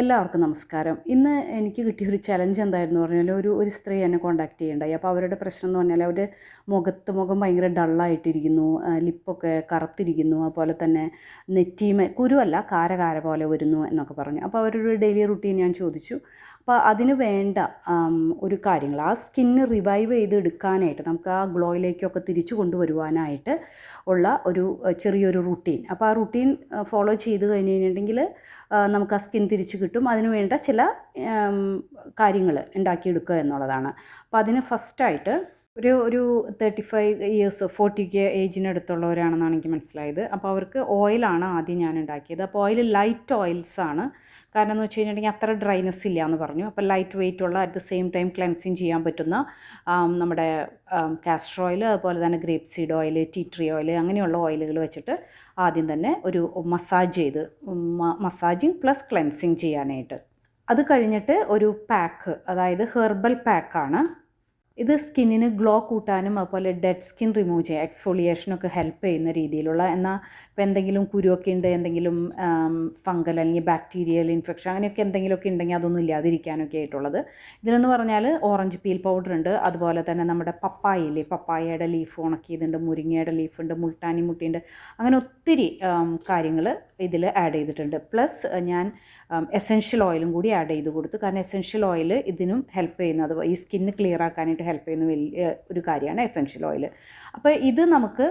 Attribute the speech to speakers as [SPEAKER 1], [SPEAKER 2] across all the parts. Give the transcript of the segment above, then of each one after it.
[SPEAKER 1] എല്ലാവർക്കും നമസ്കാരം. ഇന്ന് എനിക്ക് കിട്ടിയൊരു ചലഞ്ച് എന്തായിരുന്നു പറഞ്ഞാൽ ഒരു ഒരു സ്ത്രീ എന്നെ കോൺടാക്ട് ചെയ്യണ്ടായി. അപ്പോൾ അവരുടെ പ്രശ്നം എന്ന് പറഞ്ഞാൽ അവർ മുഖത്ത് മുഖം ഭയങ്കര ഡള്ളായിട്ടിരിക്കുന്നു ലിപ്പൊക്കെ കറുത്തിരിക്കുന്നു അതുപോലെ തന്നെ നെറ്റിമ കുരുവല്ല കാര കാര പോലെ വരുന്നു എന്നൊക്കെ പറഞ്ഞു. അപ്പോൾ അവരൊരു ഡെയിലി റുട്ടീൻ ഞാൻ ചോദിച്ചു. അപ്പോൾ അതിന് വേണ്ട ഒരു കാര്യങ്ങൾ. ആ സ്കിന്ന് റിവൈവ് ചെയ്ത് എടുക്കാനായിട്ട് നമുക്ക് ആ ഗ്ലോയിലേക്കൊക്കെ തിരിച്ചു കൊണ്ടുവരുവാനായിട്ട് ഉള്ള ഒരു ചെറിയൊരു റുട്ടീൻ അപ്പോൾ ആ റുട്ടീൻ ഫോളോ ചെയ്ത് കഴിഞ്ഞ് കഴിഞ്ഞിട്ടുണ്ടെങ്കിൽ നമുക്ക് ആ സ്കിൻ തിരിച്ച് കിട്ടും. അതിന് വേണ്ട ചില കാര്യങ്ങൾ ഉണ്ടാക്കിയെടുക്കുക എന്നുള്ളതാണ്. അപ്പോൾ അതിന് ഫസ്റ്റായിട്ട് ഒരു ഒരു thirty five years forty K ഏജിനടുത്തുള്ളവരാണെന്നാണ് എനിക്ക് മനസ്സിലായത്. അപ്പോൾ അവർക്ക് ഓയിലാണ് ആദ്യം ഞാൻ ഉണ്ടാക്കിയത്. അപ്പോൾ ഓയിൽ ലൈറ്റ് ഓയിൽസ് ആണ്. കാരണം എന്ന് വെച്ച് കഴിഞ്ഞിട്ടുണ്ടെങ്കിൽ അത്ര ഡ്രൈനെസ് ഇല്ല എന്ന് പറഞ്ഞു. അപ്പോൾ ലൈറ്റ് വെയിറ്റ് ഉള്ള at the same time cleansing ചെയ്യാൻ പറ്റുന്ന നമ്മുടെ കാസ്റ്റർ ഓയിൽ അതുപോലെ തന്നെ grape seed oil tea tree oil അങ്ങനെയുള്ള ഓയിലുകൾ വെച്ചിട്ട് ആദ്യം തന്നെ ഒരു മസാജ് ചെയ്ത് മസാജിങ് പ്ലസ് ക്ലെൻസിങ് ചെയ്യാനായിട്ട്. അത് കഴിഞ്ഞിട്ട് ഒരു പാക്ക് അതായത് ഹെർബൽ പാക്കാണ് ഇത് സ്കിന്നിന് ഗ്ലോ കൂട്ടാനും അതുപോലെ ഡെഡ് സ്കിൻ റിമൂവ് ചെയ്യാൻ എക്സ്ഫോളിയേഷനൊക്കെ ഹെൽപ്പ് ചെയ്യുന്ന രീതിയിലുള്ള എന്നാൽ ഇപ്പോൾ എന്തെങ്കിലും കുരുവൊക്കെ ഉണ്ട് എന്തെങ്കിലും ഫംഗൽ അല്ലെങ്കിൽ ബാക്ടീരിയൽ ഇൻഫെക്ഷൻ അങ്ങനെയൊക്കെ എന്തെങ്കിലുമൊക്കെ ഉണ്ടെങ്കിൽ അതൊന്നും ഇല്ലാതിരിക്കാനൊക്കെ ആയിട്ടുള്ളത്. ഇതിനെന്ന് പറഞ്ഞാൽ ഓറഞ്ച് പീൽ പൗഡർ ഉണ്ട് അതുപോലെ തന്നെ നമ്മുടെ പപ്പായയില്ലേ പപ്പായയുടെ ലീഫ് ഉണക്കിയതുണ്ട് മുരിങ്ങയുടെ ലീഫ് ഉണ്ട് മുൾട്ടാനി മുട്ടിയുണ്ട് അങ്ങനെ ഒത്തിരി കാര്യങ്ങൾ ഇതിൽ ആഡ് ചെയ്തിട്ടുണ്ട്. പ്ലസ് ഞാൻ എസെൻഷ്യൽ ഓയിലും കൂടി ആഡ് ചെയ്ത് കൊടുത്തു. കാരണം എസെൻഷ്യൽ ഓയിൽ ഇതിനും ഹെൽപ്പ് ചെയ്യുന്നത് ഈ സ്കിന്ന് ക്ലിയർ ആക്കാനായിട്ട് ഹെൽപ്പ് ചെയ്യുന്ന വലിയ ഒരു കാര്യമാണ് എസൻഷ്യൽ ഓയിൽ അപ്പോൾ ഇത് നമുക്ക്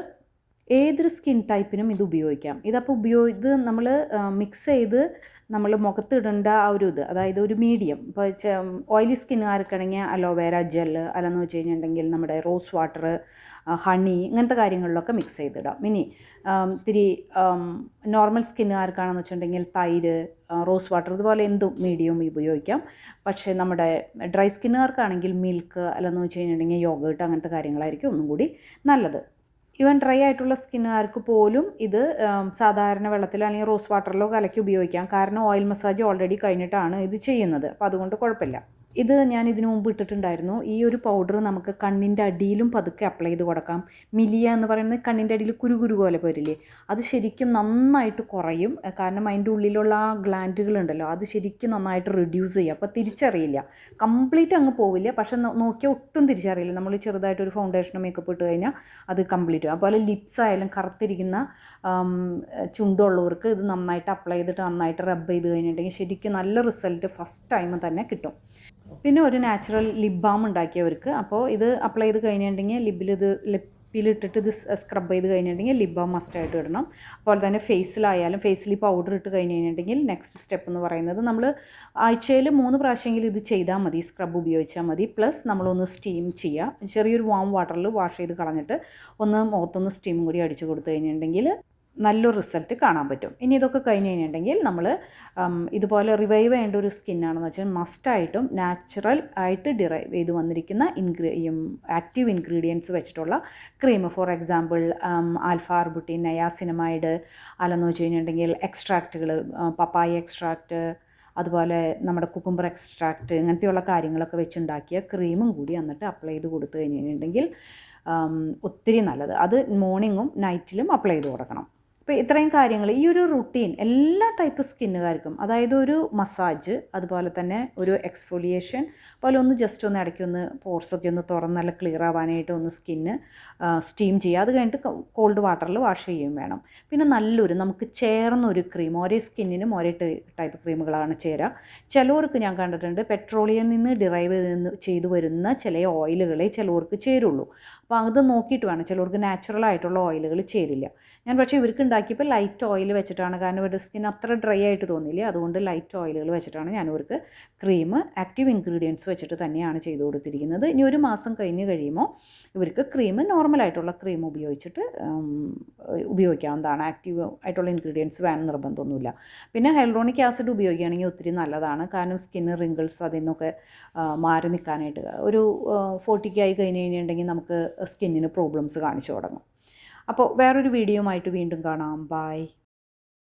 [SPEAKER 1] ഏതൊരു സ്കിൻ ടൈപ്പിനും ഇത് ഉപയോഗിക്കാം. ഇതപ്പോൾ ഉപയോഗി ഇത് നമ്മൾ മിക്സ് ചെയ്ത് നമ്മൾ മുഖത്ത് ഇടേണ്ട ആ ഒരു ഇത് അതായത് ഒരു മീഡിയം ഇപ്പോൾ ഓയിലി സ്കിന്നുകാർക്കാണെങ്കിൽ അലോവേര ജെല്ല് അല്ലെന്ന് വെച്ച് കഴിഞ്ഞിട്ടുണ്ടെങ്കിൽ നമ്മുടെ റോസ് വാട്ടർ ഹണി ഇങ്ങനത്തെ കാര്യങ്ങളിലൊക്കെ മിക്സ് ചെയ്തിടാം. ഇനി ഇത്തിരി നോർമൽ സ്കിന്നുകാർക്കാണെന്ന് വെച്ചിട്ടുണ്ടെങ്കിൽ തൈര് റോസ് വാട്ടർ ഇതുപോലെ എന്തും മീഡിയം ഉപയോഗിക്കാം. പക്ഷേ നമ്മുടെ ഡ്രൈ സ്കിന്നുകാർക്കാണെങ്കിൽ മിൽക്ക് അല്ലെന്ന് വെച്ച് കഴിഞ്ഞിട്ടുണ്ടെങ്കിൽ യോഗേട്ട് അങ്ങനത്തെ കാര്യങ്ങളായിരിക്കും ഒന്നും കൂടി നല്ലത്. ഈവൻ ഡ്രൈ ആയിട്ടുള്ള സ്കിന്നുകാർക്ക് പോലും ഇത് സാധാരണ വെള്ളത്തിൽ അല്ലെങ്കിൽ റോസ് വാട്ടറിലോ കലക്കി ഉപയോഗിക്കാം. കാരണം ഓയിൽ മസാജ് ഓൾറെഡി കഴിഞ്ഞിട്ടാണ് ഇത് ചെയ്യുന്നത്. അപ്പോൾ അതുകൊണ്ട് കുഴപ്പമില്ല. ഇത് ഞാൻ ഇതിനു മുമ്പ് ഇട്ടിട്ടുണ്ടായിരുന്നു. ഈ ഒരു പൗഡർ നമുക്ക് കണ്ണിന്റെ അടിയിലും പതുക്കെ അപ്ലൈ ചെയ്ത് കൊടുക്കാം. മിലിയ എന്ന് പറയുന്നത് കണ്ണിന്റെ അടിയിൽ കുരുകുരു പോലെ പോരില്ലേ? അത് ശരിക്കും നന്നായിട്ട് കുറയും. കാരണം അതിന്റെ ഉള്ളിലുള്ള ആ ഗ്ലാൻഡുകളുണ്ടല്ലോ അത് ശരിക്കും നന്നായിട്ട് റിഡ്യൂസ് ചെയ്യും. അപ്പോൾ തിരിച്ചറിയില്ല. കംപ്ലീറ്റ് അങ്ങ് പോവില്ല. പക്ഷെ നോക്കിയാൽ ഒട്ടും തിരിച്ചറിയില്ല. നമ്മൾ ചെറുതായിട്ടൊരു ഫൗണ്ടേഷനോ മേക്കപ്പ് ഇട്ട് കഴിഞ്ഞാൽ അത് കംപ്ലീറ്റ് അതുപോലെ ലിപ്സ് ആയാലും കറുത്തിരിക്കുന്ന ചുണ്ടുള്ളവർക്ക് ഇത് നന്നായിട്ട് അപ്ലൈ ചെയ്തിട്ട് നന്നായിട്ട് റബ്ബ് ചെയ്ത് കഴിഞ്ഞിട്ടുണ്ടെങ്കിൽ ശരിക്കും നല്ല റിസൾട്ട് ഫസ്റ്റ് ടൈം തന്നെ കിട്ടും. പിന്നെ ഒരു നാച്ചുറൽ ലിപ് ബാം ഉണ്ടാക്കിയവർക്ക്. അപ്പോൾ ഇത് അപ്ലൈ ചെയ്ത് കഴിഞ്ഞിട്ടുണ്ടെങ്കിൽ ലിപ്പിൽ ഇത് ലിപ്പിലിട്ടിട്ട് ഇത് സ്ക്രബ് ചെയ്ത് കഴിഞ്ഞിട്ടുണ്ടെങ്കിൽ ലിപ് ബാം മസ്റ്റായിട്ട് ഇടണം. അതുപോലെ തന്നെ ഫേസിലായാലും ഫേസിൽ പൗഡർ ഇട്ട് കഴിഞ്ഞ് കഴിഞ്ഞിട്ടുണ്ടെങ്കിൽ നെക്സ്റ്റ് സ്റ്റെപ്പ് എന്ന് പറയുന്നത് നമ്മൾ ആഴ്ചയിൽ മൂന്ന് പ്രാവശ്യമെങ്കിലും ഇത് ചെയ്താൽ മതി. സ്ക്രബ് ഉപയോഗിച്ചാൽ മതി. പ്ലസ് നമ്മളൊന്ന് സ്റ്റീം ചെയ്യുക. ചെറിയൊരു വാം വാട്ടറിൽ വാഷ് ചെയ്ത് കളഞ്ഞിട്ട് ഒന്ന് മുഖത്തൊന്ന് സ്റ്റീം കൂടി അടിച്ചു കൊടുത്തു കഴിഞ്ഞിട്ടുണ്ടെങ്കിൽ നല്ലൊരു റിസൾട്ട് കാണാൻ പറ്റും. ഇനി ഇതൊക്കെ കഴിഞ്ഞ് കഴിഞ്ഞിട്ടുണ്ടെങ്കിൽ നമ്മൾ ഇതുപോലെ റിവൈവ് ചെയ്യേണ്ട ഒരു സ്കിന്നാണെന്ന് വെച്ചാൽ മസ്റ്റായിട്ടും നാച്ചുറൽ ആയിട്ട് ഡിറൈവ് ചെയ്ത് വന്നിരിക്കുന്ന ഇൻഗ്രീ ആക്റ്റീവ് ഇൻഗ്രീഡിയൻസ് വെച്ചിട്ടുള്ള cream for example alpha arbutin niacinamide അല്ലെന്ന് വെച്ച് കഴിഞ്ഞിട്ടുണ്ടെങ്കിൽ എക്സ്ട്രാക്റ്റുകൾ പപ്പായ എക്സ്ട്രാക്റ്റ് അതുപോലെ നമ്മുടെ കുക്കുംബർ എക്സ്ട്രാക്റ്റ് ഇങ്ങനത്തെയുള്ള കാര്യങ്ങളൊക്കെ വെച്ചുണ്ടാക്കിയ ക്രീമും കൂടി എന്നിട്ട് അപ്ലൈ ചെയ്ത് കൊടുത്തു കഴിഞ്ഞിട്ടുണ്ടെങ്കിൽ ഒത്തിരി നല്ലത്. അത് മോർണിങ്ങും നൈറ്റിലും അപ്ലൈ ചെയ്ത് കൊടുക്കണം. അപ്പോൾ ഇത്രയും കാര്യങ്ങൾ ഈ ഒരു റുട്ടീൻ എല്ലാ ടൈപ്പ് സ്കിന്നുകാർക്കും അതായത് ഒരു മസാജ് അതുപോലെ തന്നെ ഒരു എക്സ്ഫോലിയേഷൻ അതുപോലെ ഒന്ന് ജസ്റ്റ് ഒന്ന് ഇടയ്ക്ക് ഒന്ന് പോർസൊക്കെ ഒന്ന് തുറന്ന് നല്ല ക്ലിയർ ആവാനായിട്ട് ഒന്ന് സ്കിന്ന് സ്റ്റീം ചെയ്യുക. അത് കഴിഞ്ഞിട്ട് കോൾഡ് വാട്ടറിൽ വാഷ് ചെയ്യുകയും വേണം. പിന്നെ നല്ലൊരു നമുക്ക് ചേർന്ന ഒരു ക്രീം ഒരേ സ്കിന്നിനും ഒരേ ടൈപ്പ് ക്രീമുകളാണ് ചേരുക ചിലവർക്ക് ഞാൻ കണ്ടിട്ടുണ്ട് പെട്രോളിയം നിന്ന് ഡിറൈവ് ചെയ്തു വരുന്ന ചില ഓയിലുകളെ ചിലവർക്ക് ചേരുള്ളൂ. അപ്പോൾ അത് നോക്കിയിട്ട് വേണം. ചിലവർക്ക് നാച്ചുറൽ ആയിട്ടുള്ള ഓയിലുകൾ ചേരില്ല. ഞാൻ പക്ഷേ ഇവർക്ക് ഉണ്ടാക്കിയപ്പോൾ ലൈറ്റ് ഓയിൽ വെച്ചിട്ടാണ്. കാരണം ഇവരുടെ സ്കിൻ അത്ര ഡ്രൈ ആയിട്ട് തോന്നില്ല അതുകൊണ്ട് ലൈറ്റ് ഓയിലുകൾ വെച്ചിട്ടാണ് ഞാൻ ഇവർക്ക് ക്രീം ആക്റ്റീവ് ഇൻഗ്രീഡിയൻസ് വെച്ചിട്ട് തന്നെയാണ് ചെയ്തു കൊടുത്തിരിക്കുന്നത്. ഇനി ഒരു മാസം കഴിഞ്ഞ് കഴിയുമ്പോൾ ഇവർക്ക് ക്രീം നോർമലായിട്ടുള്ള ക്രീം ഉപയോഗിച്ചിട്ട് ഉപയോഗിക്കാവുന്നതാണ്. ആക്റ്റീവ് ആയിട്ടുള്ള ഇൻഗ്രീഡിയൻസ് വേണം നിർബന്ധമൊന്നുമില്ല. പിന്നെ ഹൈൽറോണിക് ആസിഡ് ഉപയോഗിക്കുകയാണെങ്കിൽ ഒത്തിരി നല്ലതാണ്. കാരണം സ്കിന്ന് റിങ്കിൾസ് അതിൽ നിന്നൊക്കെ മാറി നിൽക്കാനായിട്ട് ഒരു ഫോർട്ടിക്കായി കഴിഞ്ഞ് കഴിഞ്ഞിട്ടുണ്ടെങ്കിൽ നമുക്ക് സ്കിന്നിന് പ്രോബ്ലംസ് കാണിച്ചു തുടങ്ങും. അപ്പോൾ വേറൊരു വീഡിയോയുമായിട്ട് വീണ്ടും കാണാം. ബായ്